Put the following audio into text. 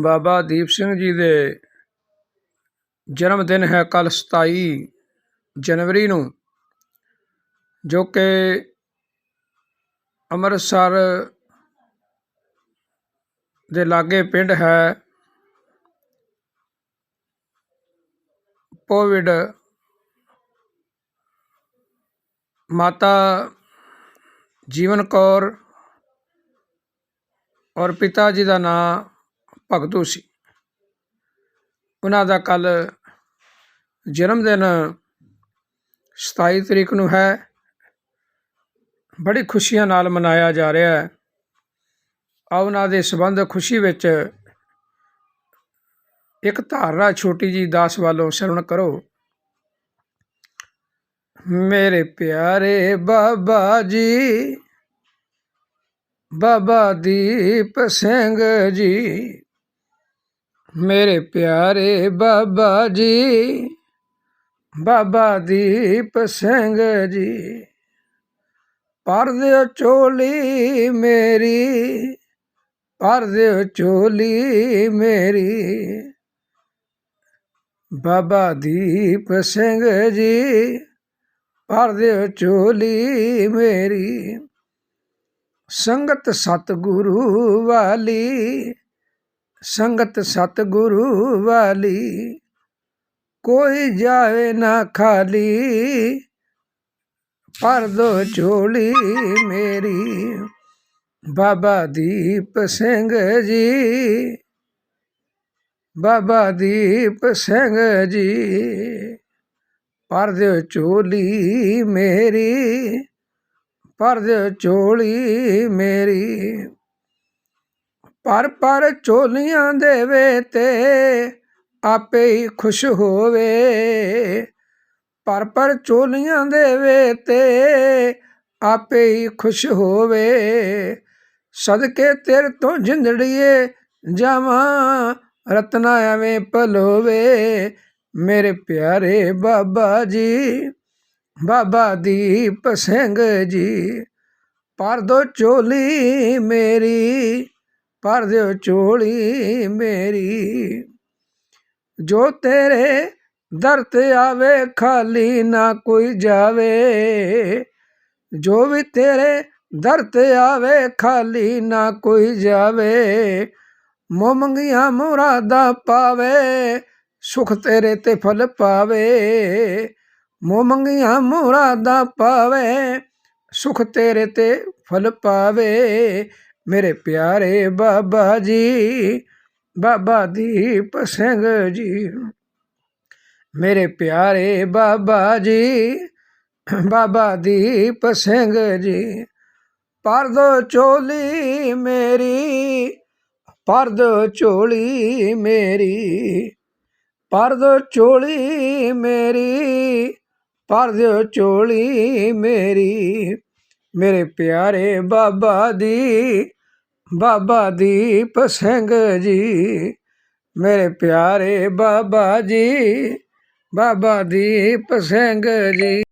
ਬਾਬਾ ਦੀਪ ਸਿੰਘ ਜੀ ਦੇ ਜਨਮ ਦਿਨ ਹੈ ਕੱਲ 27 ਜਨਵਰੀ ਨੂੰ, ਜੋ ਕਿ ਅੰਮ੍ਰਿਤਸਰ ਦੇ ਲਾਗੇ ਪਿੰਡ ਹੈ ਕੋਵਿਡ ਮਾਤਾ ਜੀਵਨ ਕੌਰ ਔਰ ਪਿਤਾ ਜੀ ਦਾ ਨਾਮ ਭਗਤੂ ਸੀ। ਉਹਨਾਂ ਦਾ ਕੱਲ ਜਨਮ ਦਿਨ 27 ਤਰੀਕ ਨੂੰ ਹੈ। ਬੜੀ ਖੁਸ਼ੀਆਂ ਨਾਲ ਮਨਾਇਆ ਜਾ ਰਿਹਾ ਹੈ। ਆ ਉਹਨਾਂ ਦੇ ਸੰਬੰਧ ਖੁਸ਼ੀ ਵਿੱਚ ਇੱਕ ਧਾਰਨਾ ਛੋਟੀ ਜੀ ਦਾਸ ਵੱਲੋਂ ਸ਼ਰਵਣ ਕਰੋ। ਮੇਰੇ ਪਿਆਰੇ ਬਾਬਾ ਜੀ, ਬਾਬਾ ਦੀਪ ਸਿੰਘ ਜੀ ਮੇਰੇ ਪਿਆਰੇ ਬਾਬਾ ਜੀ, ਬਾਬਾ ਦੀਪ ਸਿੰਘ ਜੀ ਪਰ ਦਿਓ ਚੋਲੀ ਮੇਰੀ ਪਰ ਦਿਓ ਚੋਲੀ ਮੇਰੀ। ਬਾਬਾ ਦੀਪ ਸਿੰਘ ਜੀ ਪਰ ਦਿਓ ਚੋਲੀ ਮੇਰੀ। ਸੰਗਤ ਸਤਿਗੁਰੂ ਵਾਲੀ ਸੰਗਤ ਸਤਿਗੁਰੂ ਵਾਲੀ, ਕੋਈ ਜਾਵੇ ਨਾ ਖਾਲੀ ਪਰ ਦੋ ਝੋਲੀ ਮੇਰੀ, ਬਾਬਾ ਦੀਪ ਸਿੰਘ ਜੀ। ਬਾਬਾ ਦੀਪ ਸਿੰਘ ਜੀ ਪਰ ਦਿਓ ਝੋਲੀ ਮੇਰੀ ਪਰ ਦਿਓ ਝੋਲੀ ਮੇਰੀ। ਪਰ ਪਰ ਝੋਲੀਆਂ ਦੇਵੇ ਤੇ ਆਪੇ ਹੀ ਖੁਸ਼ ਹੋਵੇ। ਪਰ ਪਰ ਝੋਲੀਆਂ ਦੇਵੇ ਤੇ ਆਪੇ ਹੀ ਖੁਸ਼ ਹੋਵੇ। ਸਦਕੇ ਤੇਰੇ ਤੋਂ ਜਿੰਦੜੀਏ ਜਾਵਾਂ, ਰਤਨਾ ਐਵੇਂ ਭਲੋਵੇ। ਮੇਰੇ ਪਿਆਰੇ ਬਾਬਾ ਜੀ, ਬਾਬਾ ਦੀਪ ਸਿੰਘ ਜੀ, ਪਰ ਦੋ ਚੋਲੀ ਮੇਰੀ ਭਰ ਦਿਓ ਚੋਲੀ ਮੇਰੀ। ਜੋ ਤੇਰੇ ਦਰ ਤੇ ਆਵੇ, ਖਾਲੀ ਨਾ ਕੋਈ ਜਾਵੇ। ਜੋ ਵੀ ਤੇਰੇ ਦਰ ਤੇ ਆਵੇ, ਖਾਲੀ ਨਾ ਕੋਈ ਜਾਵੇ। ਮੋ ਮੰਗੀਆਂ ਮੁਰਾਦਾਂ ਪਾਵੇ, ਸੁਖ ਤੇਰੇ ਤੇ ਫਲ ਪਾਵੇ। ਮੋ ਮੰਗੀਆਂ ਮੁਰਾਦਾਂ ਪਾਵੇ, ਸੁਖ ਤੇਰੇ ਤੇ ਫਲ ਪਾਵੇ। ਮੇਰੇ ਪਿਆਰੇ ਬਾਬਾ ਜੀ, ਬਾਬਾ ਦੀਪ ਸਿੰਘ ਜੀ। ਮੇਰੇ ਪਿਆਰੇ ਬਾਬਾ ਜੀ, ਬਾਬਾ ਦੀਪ ਸਿੰਘ ਜੀ ਪਰ ਦੋ ਚੋਲੀ ਮੇਰੀ ਪਰ ਦੋ ਚੋਲੀ ਮੇਰੀ ਪਰ ਦੋ ਚੋਲੀ ਮੇਰੀ ਪਰ ਦਿਓ ਚੋਲੀ ਮੇਰੀ। ਮੇਰੇ ਪਿਆਰੇ ਬਾਬਾ ਦੀ ਬਾਬਾ ਦੀਪ ਸਿੰਘ ਜੀ ਮੇਰੇ ਪਿਆਰੇ ਬਾਬਾ ਜੀ ਬਾਬਾ ਦੀਪ ਸਿੰਘ ਜੀ।